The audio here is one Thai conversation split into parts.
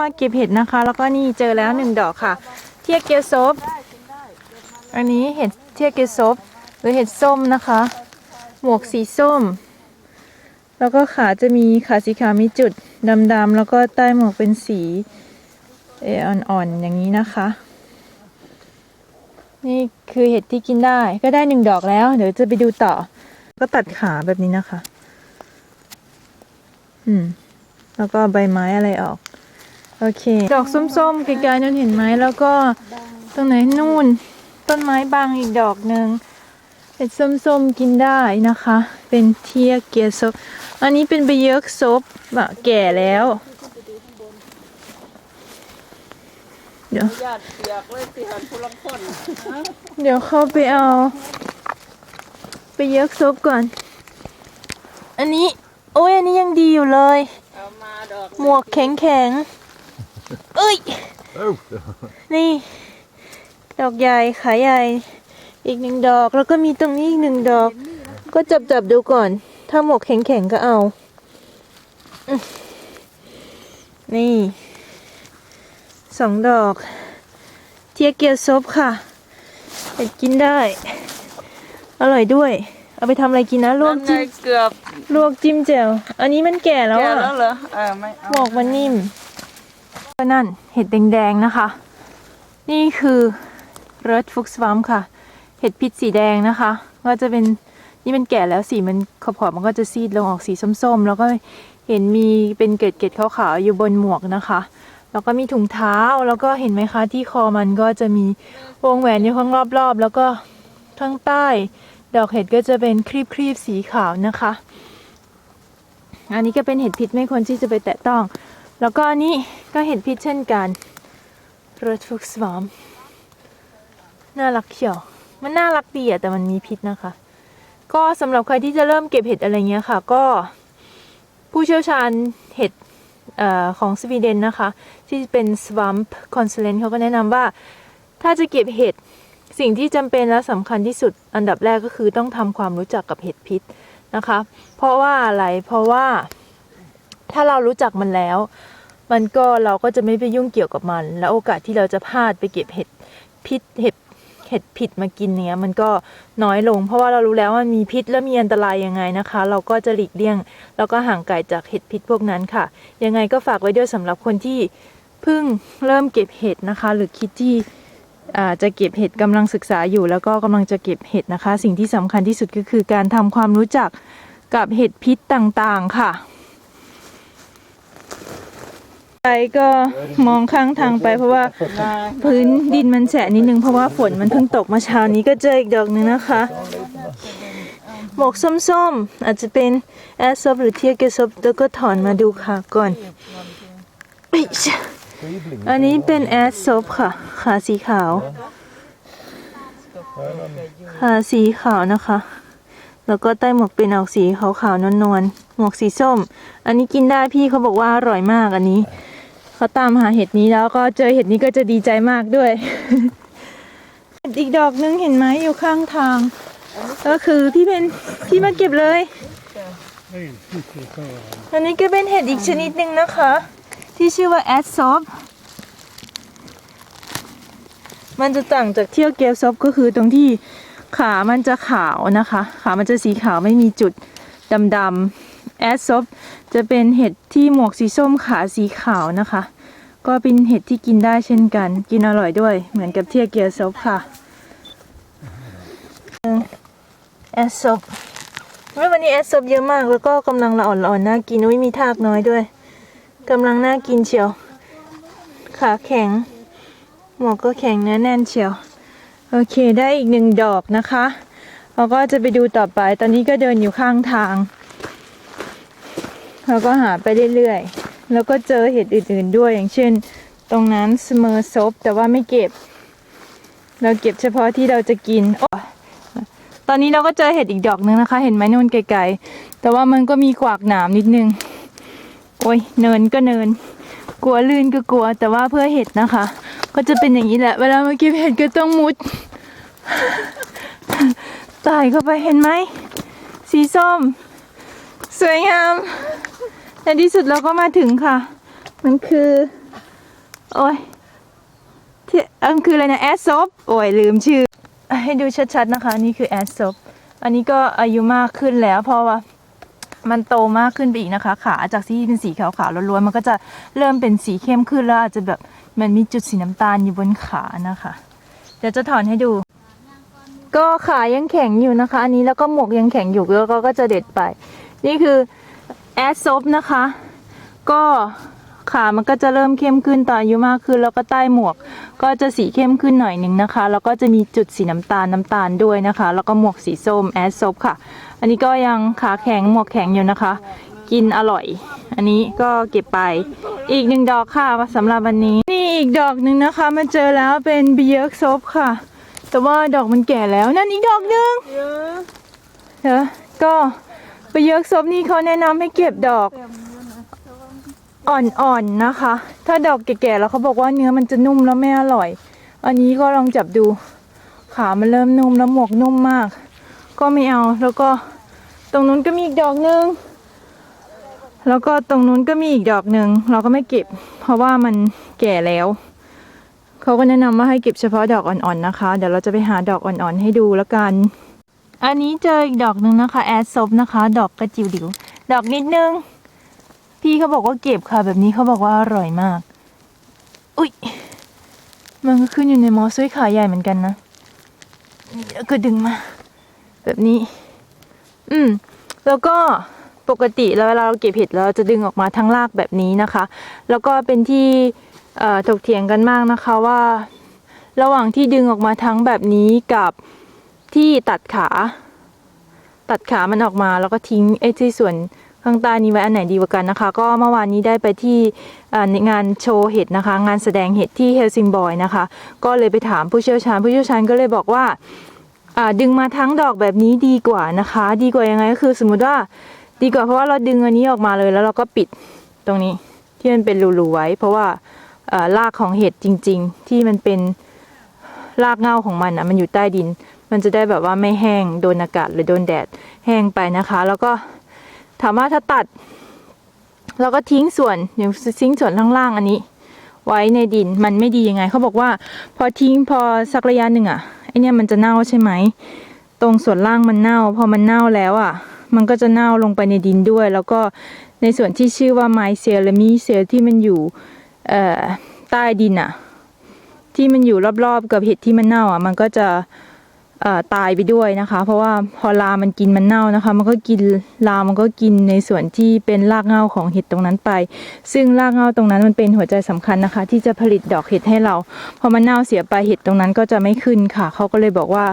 มาเก็บเห็ดนะคะ แล้วก็นี่เจอแล้วหนึ่งดอกค่ะ เทียเกียวซบอันนี้เห็ดเทียเกียวซบหรือเห็ดส้มนะคะ หมวกสีส้ม แล้วก็ขาจะมีขาสีขาวมีจุดดำๆแล้วก็ใต้หมวกเป็นสีเอออ่อนๆอย่างนี้นะคะ นี่คือเห็ดที่กินได้ก็ได้หนึ่งดอกแล้ว เดี๋ยวจะไปดูต่อ ก็ตัดขาแบบนี้นะคะ อืมแล้วก็ใบไม้อะไรออก โอเค ดอกส้มๆไกลๆนั่นเห็นไหมแล้วก็ตรงไหนนู่น ต้นไม้บางอีกดอกหนึ่งเห็ดส้มๆกินได้นะคะ เป็นเทียเกียซบอันนี้เป็นใบเยกซบอะแก่แล้ว เดี๋ยวญาติเปียกเลยสิหันผู้ลำคนเดี๋ยวเข้าไปเอา ไปเยกซบก่อน อันนี้ โอ้ยอันนี้ยังดีอยู่เลย เอามาดอกหมวกแข็งแข็งๆ เอ้ย Oh, นี่ ดอกใหญ่ขาใหญ่ อีกหนึ่งดอกแล้วก็มีตรงนี้อีกหนึ่งดอก ก็จับจับๆดูก่อน ถ้าหมวกแข็งแข็งๆก็เอาอืมนี่สองดอก เทียเกียวซบค่ะเห็ดกินได้ อร่อยด้วย เอาไปทำอะไรกินนะลวกนั่นไงจิ้มเกือบลวกจิ้มแจ่วอันนี้มันแก่แล้วแก่อะแล้วเหรอเออไม่เอาหมวกมันนิ่มก็ นั่นเห็ดแดงๆนะคะ นี่คือ Red Fox Swamp ค่ะ เห็ดพิษสีแดงนะคะ ก็จะเป็นนี่มันแก่แล้วสีมันขอบๆมันก็จะซีดลงออกสีส้มๆ แล้วก็เห็นมีเป็นเกล็ดๆขาวๆอยู่บนหมวกนะคะ แล้วก็มีถุงเท้าแล้วก็เห็นไหมคะที่คอมันก็จะมีวงแหวนอยู่ข้างรอบๆ แล้วก็ข้างใต้ ดอกเห็ดก็จะเป็นครีบๆสีขาวนะคะ อันนี้ก็เป็นเห็ดพิษไม่ควรที่จะไปแตะต้อง แล้วก็อันนี้ก็เห็ดพิษเช่นกัน Red Fox Swamp น่ารักเชียว มันน่ารักดีอะแต่มันมีพิษนะคะ ก็สำหรับใครที่จะเริ่มเก็บเห็ดอะไรเงี้ยค่ะ ก็ผู้เชี่ยวชาญเห็ดออของสวีเดนนะคะ ที่เป็น Swamp Consulent เขาก็แนะนำว่า ถ้าจะเก็บเห็ดสิ่งที่จำเป็นและสำคัญที่สุดอันดับแรกก็คือต้องทำความรู้จักกับเห็ดพิษนะคะ เพราะว่าอะไรเพราะว่า ถ้าเรารู้จักมันแล้ว มันก็เราก็จะไม่ไปยุ่งเกี่ยวกับมัน และโอกาสที่เราจะพลาดไปเก็บเห็ดพิษเห็ดเห็ดผิดมากินเนี้ยมันก็น้อยลง เพราะว่าเรารู้แล้วว่ามันมีพิษและมีอันตรายยังไงนะคะ เราก็จะหลีกเลี่ยง แล้วก็ห่างไกลจากเห็ดพิษพวกนั้นค่ะ ยังไงก็ฝากไว้ด้วยสำหรับคนที่เพิ่งเริ่มเก็บเห็ดนะคะ หรือคิดที่จะเก็บเห็ดกำลังศึกษาอยู่ แล้วก็กำลังจะเก็บเห็ดนะคะ สิ่งที่สำคัญที่สุดก็คือการทำความรู้จักกับเห็ดพิษต่างๆค่ะ ไปก็มองข้างทางไปเพราะว่าพื้นดินมันแฉะนิดนึงเพราะว่าฝนมันเพิ่งตกมาเช้านี้ก็เจออีกดอกหนึ่งนะคะหมวกส้มๆ อาจจะเป็นแอสซอฟหรือเทียเกซอฟแล้วก็ถอนมาดูค่ะก่อนอันนี้เป็นแอดซบค่ะขาสีขาวขาสีขาวนะคะ แล้วก็ใต้หมวกเป็นออกสีขาวๆนวลๆหมวกสีส้ม อันนี้กินได้พี่เขาบอกว่าอร่อยมากอันนี้ เขาตามหาเห็ดนี้แล้วก็เจอเห็ดนี้ก็จะดีใจมากด้วยเห็ดอีกดอกนึงเห็นไหมอยู่ข้างทาง ก็คือพี่เป็นพี่มาเก็บเลย อันนี้ก็เป็นเห็ดอีกชนิดหนึ่งนะคะ ที่ชื่อว่าแอดซอฟมันจะต่างจากเที่ยวเกลซอฟก็คือตรงที่ขามันจะขาวนะคะ ขามันจะสีขาวไม่มีจุดดำๆแอดซอฟ จะเป็นเห็ดที่หมวกสีส้มขาสีขาวนะคะ ก็เป็นเห็ดที่กินได้เช่นกัน กินอร่อยด้วย เหมือนกับเที่ยเกลซอฟค่ะแอดซอวันนี้แอดซอฟเยอะมากแล้วก็กำลังละอ่อนๆน่ากินอุ้ยมีทากน้อยด้วยกำลังน่ากินเชียว ขาแข็ง หมวกก็แข็งเนื้อแน่นเชียว โอเคได้อีกหนึ่งดอกนะคะเราก็จะไปดูต่อไป ตอนนี้ก็เดินอยู่ข้างทาง เราก็หาไปเรื่อยๆ แล้วก็เจอเห็ดอื่นๆด้วยอย่างเช่น ตรงนั้นสเมอร์ซบแต่ว่าไม่เก็บ เราเก็บเฉพาะที่เราจะกินโอ๊ยตอนนี้เราก็เจอเห็ดอีกดอกหนึงนะคะ เห็นไหมนู่นไกลๆ แต่ว่ามันก็มีกวากหนามนิดนึง โอ้ยเนินก็เนิน กลัวลื่นก็กลัว แต่ว่าเพื่อเห็ดนะคะ ก็จะเป็นอย่างนี้แหละ เวลามาเก็บเห็ดก็ต้องมุดตายเข้าไปเห็นไหม สีส้ม สวยงาม ในที่สุดเราก็มาถึงค่ะ มันคือ โอ้ยที่เอันคืออะไรนะแอสซบโอ้ยลืมชื่อ ให้ดูชัดๆนะคะ นี่คือแอสซบอันนี้ก็อายุมากขึ้นแล้ว เพราะว่ามันโตมากขึ้นไปอีกนะคะ ขาจากที่เป็นสีขาวๆล้วนๆมันก็จะเริ่มเป็นสีเข้มขึ้นแล้วอาจจะแบบมันมีจุดสีน้ำตาลอยู่บนขานะคะ เดี๋ยวจะถอนให้ดู ก็ขายังแข็งอยู่นะคะ อันนี้แล้วก็หมวกยังแข็งอยู่แล้วก็จะเด็ดไป นี่คือ อสซบนะคะ ก็ขามันก็จะเริ่มเข้มขึ้นตอนอายุมากขึ้น แล้วก็ใต้หมวกก็จะสีเข้มขึ้นหน่อยหนึ่งนะคะ แล้วก็จะมีจุดสีน้ำตาลน้ำตาลด้วยนะคะ แล้วก็หมวกสีส้มแอสซบค่ะ อันนี้ก็ยังขาแข็งหมวกแข็งอยู่นะคะ กินอร่อย อันนี้ก็เก็บไปอีกหนึ่งดอกค่ะสำหรับวันนี้ นี่อีกดอกหนึ่งนะคะ มาเจอแล้วเป็นเบียร์ซบค่ะ แต่ว่าดอกมันแก่แล้วนั่นอีกดอกหนึ่งเยอะ เดี๋ยวก็ไปเยอะซบนี่เขาแนะนำให้เก็บดอกอ่อนๆนะคะ ถ้าดอกแก่ๆแล้วเขาบอกว่าเนื้อมันจะนุ่มแล้วไม่อร่อย อันนี้ก็ลองจับดูขามันเริ่มนุ่มแล้วหมวกนุ่มมาก ก็ไม่เอาแล้วก็ตรงนู้นก็มีอีกดอกหนึ่งแล้วก็ตรงนู้นก็มีอีกดอกหนึ่งเราก็ไม่เก็บ เพราะว่ามันแก่แล้วเขาก็แนะนำว่าให้เก็บเฉพาะดอกอ่อนๆนะคะ เดี๋ยวเราจะไปหาดอกอ่อนๆให้ดูแล้วกัน อันนี้เจออีกดอกหนึ่งนะคะ แอดซบนะคะ ดอกกระจิ๋วดิว ดอกนิดนึง พี่เขาบอกว่าเก็บค่ะ แบบนี้เขาบอกว่าอร่อยมาก อุ้ย มันก็ขึ้นอยู่ในมอสด้วยขาใหญ่เหมือนกันนะนี่แล้วก็ดึงมา แบบนี้ อืม แล้วก็ปกติแล้วเวลาเราเก็บเห็ดเราจะดึงออกมาทั้งรากแบบนี้นะคะ แล้วก็เป็นที่ถกเถียงกันมากนะคะว่า ระหว่างที่ดึงออกมาทั้งแบบนี้กับ ที่ตัดขา ตัดขามันออกมาแล้วก็ทิ้งไอ้ที่ส่วนข้างใต้นี้ไว้อันไหนดีกว่ากันนะคะ ก็เมื่อวานนี้ได้ไปที่งานโชว์เห็ดนะคะ งานแสดงเห็ดที่เฮลซิงบอยนะคะ ก็เลยไปถามผู้เชี่ยวชาญ ผู้เชี่ยวชาญก็เลยบอกว่าดึงมาทั้งดอกแบบนี้ดีกว่านะคะ ดีกว่ายังไงก็คือสมมุติว่าดีกว่าเพราะว่าเราดึงอันนี้ออกมาเลยแล้วเราก็ปิดตรงนี้ที่มันเป็นรูๆไว้ เพราะว่ารากของเห็ดจริง ๆ ที่มันเป็นรากเง้าของมันอะมันอยู่ใต้ดิน มันจะได้แบบว่าไม่แห้งโดนอากาศหรือโดนแดดแห้งไปนะคะ แล้วก็ถามว่าถ้าตัด เราก็ทิ้งส่วนอย่างทิ้งส่วนล่างอันนี้ ไว้ในดินมันไม่ดียังไงเขาบอกว่า พอทิ้งพอสักระยะหนึ่งอะไอเนี่ยมันจะเน่าใช่ไหมตรงส่วนล่างมันเน่า พอมันเน่าแล้วอะ มันก็จะเน่าลงไปในดินด้วย แล้วก็ในส่วนที่ชื่อว่าไมเซลและมีเซลที่มันอยู่เอ่อใต้ดินอะ ที่มันอยู่รอบๆกับเห็ดที่มันเน่าอะ มันก็จะ ตายไปด้วยนะคะ เพราะว่าพอลามันกินมันเน่านะคะ มันก็กินลามันก็กินในส่วนที่เป็นรากเหง้าของเห็ดตรงนั้นไป ซึ่งรากเหง้าตรงนั้นมันเป็นหัวใจสำคัญนะคะ ที่จะผลิตดอกเห็ดให้เรา พอมันเน่าเสียไปเห็ดตรงนั้นก็จะไม่ขึ้นค่ะ เขาก็เลยบอกว่า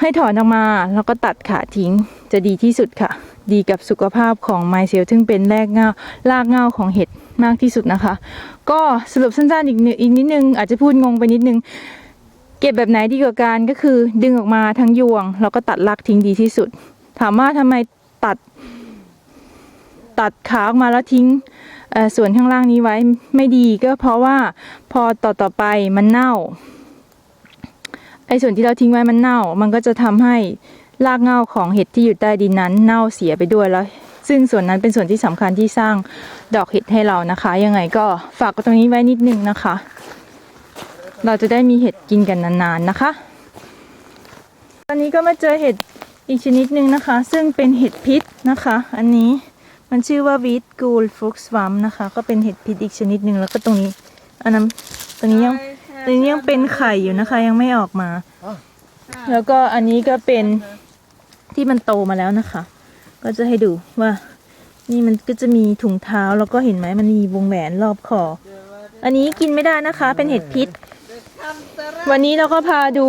ให้ถอนออกมาแล้วก็ตัดขาทิ้งจะดีที่สุดค่ะ ดีกับสุขภาพของไมเซลซึ่งเป็นแรกเงารากเงาของเห็ดมากที่สุดนะคะ ก็สรุปสั้นๆอีกอีกนิดนึงอาจจะพูดงงไปนิดนึง เก็บแบบไหนดีกว่ากันก็คือ ดึงออกมาทั้งยวง แล้วก็ตัดรากทิ้งดีที่สุด ถามว่าทำไมตัด ตัดขาออกมาแล้วทิ้งส่วนข้างล่างนี้ไว้ไม่ดีก็เพราะว่าพอต่อต่อไปมันเน่าไอ้ส่วนที่เราทิ้งไว้มันเน่า มันก็จะทำให้รากเง้าของเห็ดที่อยู่ใต้ดินนั้น เน่าเสียไปด้วยแล้ว ซึ่งส่วนนั้นเป็นส่วนที่สำคัญที่สร้างดอกเห็ดให้เรานะคะ ยังไงก็ฝากตรงนี้ไว้นิดนึงนะคะ เราจะได้มีเห็ดกินกันนานๆนะคะ ตอนนี้ก็มาเจอเห็ดอีกชนิดหนึ่งนะคะ ซึ่งเป็นเห็ดพิษนะคะ อันนี้มันชื่อว่าวีดกูลฟุกสวัมนะคะ ก็เป็นเห็ดพิษอีกชนิดหนึ่งแล้วก็ตรงนี้อันนั้นตรงนี้ยังตรงนี้ยังเป็นไข่อยู่นะคะ ยังไม่ออกมา แล้วก็อันนี้ก็เป็นที่มันโตมาแล้วนะคะ ก็จะให้ดูว่า นี่มันก็จะมีถุงเท้าแล้วก็เห็นไหมมันมีวงแหวนรอบคอ อันนี้กินไม่ได้นะคะ เป็นเห็ดพิษ วันนี้เราก็พาดู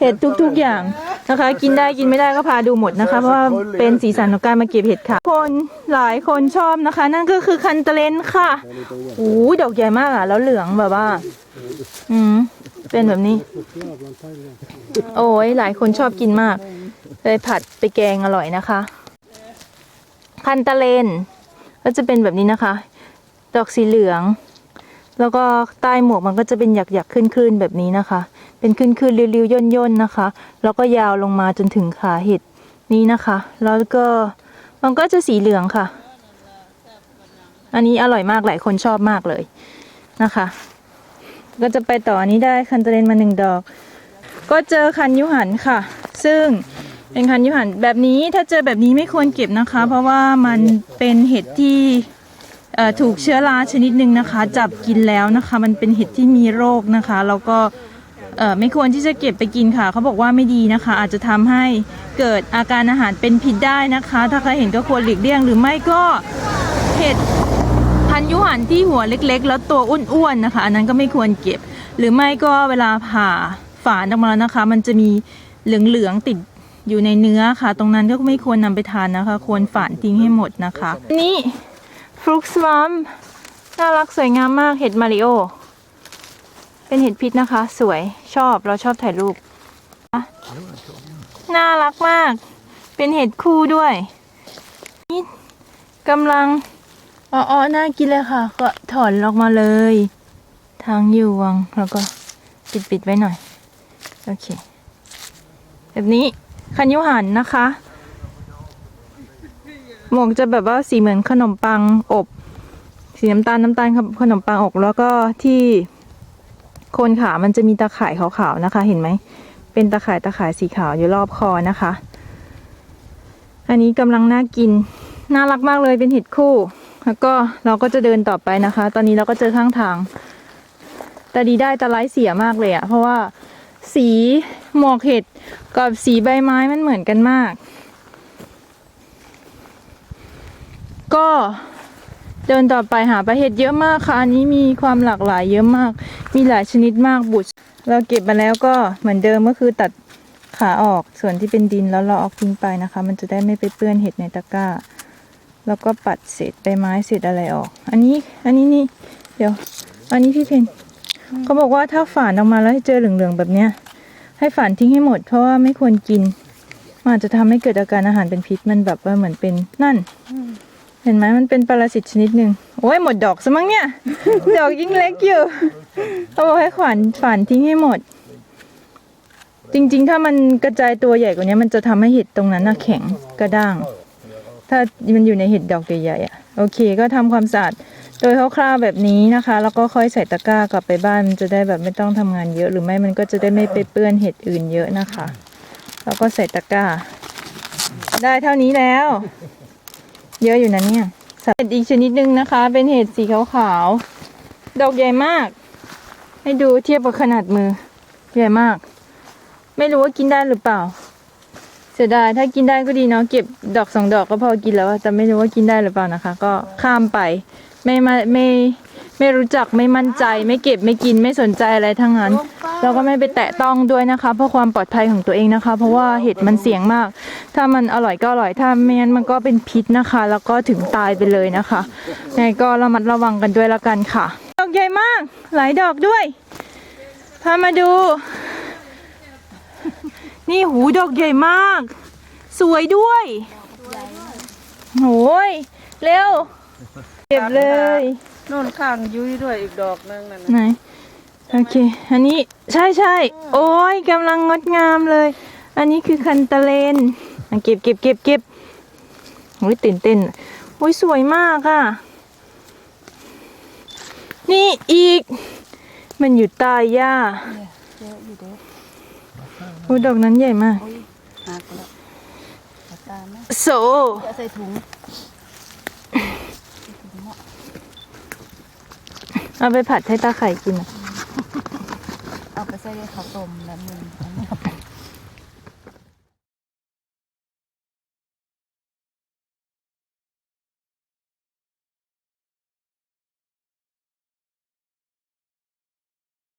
เห็ดทุกๆอย่างนะคะ กินได้กินไม่ได้ก็พาดูหมดนะคะ เพราะว่าเป็นสีสันของการมาเก็บเห็ดค่ะ คนหลายคนชอบนะคะ นั่นก็คือคันเตเลนค่ะโอ้ดอกใหญ่มากอะ แล้วเหลืองแบบว่า อืมเป็นแบบนี้ โอ้ยหลายคนชอบกินมาก เลยผัดไปแกงอร่อยนะคะ คันตะเลน ก็จะเป็นแบบนี้นะคะ ดอกสีเหลือง แล้วก็ใต้หมวกมันก็จะเป็นหยักๆขึ้นๆแบบนี้นะคะ เป็นขึ้นๆริ้วๆย่นๆนะคะ แล้วก็ยาวลงมาจนถึงขาเห็ดนี้นะคะ แล้วก็มันก็จะสีเหลืองค่ะ อันนี้อร่อยมากหลายคนชอบมากเลยนะคะ ก็จะไปต่ออันนี้ได้คันเตเลนมาหนึ่งดอก ก็เจอคันยุหันค่ะ ซึ่งเป็นคันยุหันแบบนี้ถ้าเจอแบบนี้ไม่ควรเก็บนะคะ เพราะว่ามันเป็นเห็ดที่ ถูกเชื้อราชนิดหนึ่งนะคะ จับกินแล้วนะคะ มันเป็นเห็ดที่มีโรคนะคะ แล้วก็ไม่ควรที่จะเก็บไปกินค่ะ เขาบอกว่าไม่ดีนะคะ อาจจะทำให้เกิดอาการอาหารเป็นพิษได้นะคะ ถ้าใครเห็นก็ควรหลีกเลี่ยง หรือไม่ก็เห็ดพันยุหันที่หัวเล็กๆ แล้วตัวอ้วนๆนะคะ อันนั้นก็ไม่ควรเก็บ หรือไม่ก็เวลาผ่าฝานออกมาแล้วนะคะ มันจะมีเหลืองๆติดอยู่ในเนื้อค่ะ ตรงนั้นก็ไม่ควรนำไปทานนะคะ ควรฝานทิ้งให้หมดนะคะ นี่ ฟลุกสวัมน่ารักสวยงามมากเห็ดมาริโอ เป็นเห็ดพิษนะคะ สวยชอบเราชอบถ่ายรูป น่ารักมาก เป็นเห็ดคู่ด้วย นี่กำลังอ๋อออน่ากินเลยค่ะ ก็ถอนออกมาเลย ทางอยวงแล้วก็ปิดปิดไว้หน่อย โอเค แบบนี้คันยุหันนะคะ หมวกจะแบบว่าสีเหมือนขนมปังอบ สีน้ำตาลน้ำตาลครับขนมปังอบแล้วก็ที่โคนขามันจะมีตาข่ายขาวๆนะคะ เห็นไหม เป็นตาข่ายตาข่ายสีขาวอยู่รอบคอนะคะ อันนี้กำลังน่ากิน น่ารักมากเลยเป็นเห็ดคู่ แล้วก็เราก็จะเดินต่อไปนะคะ ตอนนี้เราก็เจอข้างทาง แต่ดีได้แต่ไร้เสียมากเลยอะเพราะว่าสีหมอกเห็ดกับสีใบไม้มันเหมือนกันมาก ก็เดินต่อไปหาปลาเห็ดเยอะมากค่ะ อันนี้มีความหลากหลายเยอะมาก มีหลายชนิดมากบุตรเราเก็บมาแล้วก็เหมือนเดิมก็คือตัดขาออกส่วนที่เป็นดินแล้วเราเอาทิ้งไปนะคะ มันจะได้ไม่ไปเปื้อนเห็ดในตะกร้า แล้วก็ปัดเศษใบไม้เศษอะไรออก อันนี้อันนี้นี่ เดี๋ยว อันนี้พี่เพนเขาบอกว่าถ้าฝานออกมาแล้วเจอเหลืองๆแบบเนี้ย ให้ฝานทิ้งให้หมดเพราะว่าไม่ควรกินมันอาจจะทำให้เกิดอาการอาหารเป็นพิษมันแบบว่าเหมือนเป็นนั่น เห็นไหมมันเป็นปรสิตชนิดหนึ่งโอ้ยหมดดอกซะมั้งเนี่ย ดอกยิ่งเล็กอยู่เขาบอกให้ขวานฝานทิ้งให้หมด จริงๆ ถ้ามันกระจายตัวใหญ่กว่านี้มันจะทำให้เห็ดตรงนั้นน่ะแข็งกระด้าง ถ้ามันอยู่ในเห็ดดอกใหญ่ๆอะโอเค ก็ทำความสะอาดโดยคร่าวๆแบบนี้นะคะ แล้วก็ค่อยใส่ตะกร้ากลับไปบ้านมันจะได้แบบไม่ต้องทำงานเยอะ หรือไม่มันก็จะได้ไม่ไปเปื้อนเห็ดอื่นเยอะนะคะ แล้วก็ใส่ตะกร้า ได้เท่านี้แล้ว เยอะอยู่นะเนี่ยเห็ดอีกชนิดหนึ่งนะคะ เป็นเห็ดสีขาวๆ ดอกใหญ่มาก ให้ดูเทียบกับขนาดมือ ใหญ่มาก ไม่รู้ว่ากินได้หรือเปล่า เสียดายถ้ากินได้ก็ดีเนาะ เก็บดอกสองดอกก็พอกินแล้วอะแต่ไม่รู้ว่ากินได้หรือเปล่านะคะ ก็ข้ามไป ไม่มาไม่ไม่รู้จักไม่มั่นใจ ไม่เก็บไม่กินไม่สนใจอะไรทั้งนั้นแล้วก็ไม่ไปแตะต้องด้วยนะคะ เพื่อความปลอดภัยของตัวเองนะคะ เพราะว่าเห็ดมันเสี่ยงมาก ถ้ามันอร่อยก็อร่อยถ้าไม่งั้นมันก็เป็นพิษนะคะ แล้วก็ถึงตายไปเลยนะคะยังไงก็ระมัดระวังกันด้วยละกันค่ะ ดอกใหญ่มาก หลายดอกด้วย พามาดู นี่หูดอกใหญ่มาก สวยด้วยโอ้ยเร็ว เก็บเลยนู่นข้างยุ้ยด้วยอีกดอกนึงนั่นไหนน่ะโอเค อันนี้ใช่ใช่โอ้ยกำลังงดงามเลย อันนี้คือคันตะเลนอะ เก็บเก็บเก็บเก็บโอ้ยตื่นเต้นโอ้ยสวยมากอะ นี่อีก มันอยู่ใต้หญ้าเยอะอยู่เด้อโอ้ยดอกนั้นใหญ่มากหักแล้วเอาตามไหมโซ จะใส่ถุงเอาไปผัดให้ตาไข่กินอะเอาไปใส่ในข้าวต้มแล้วมึงเอาไป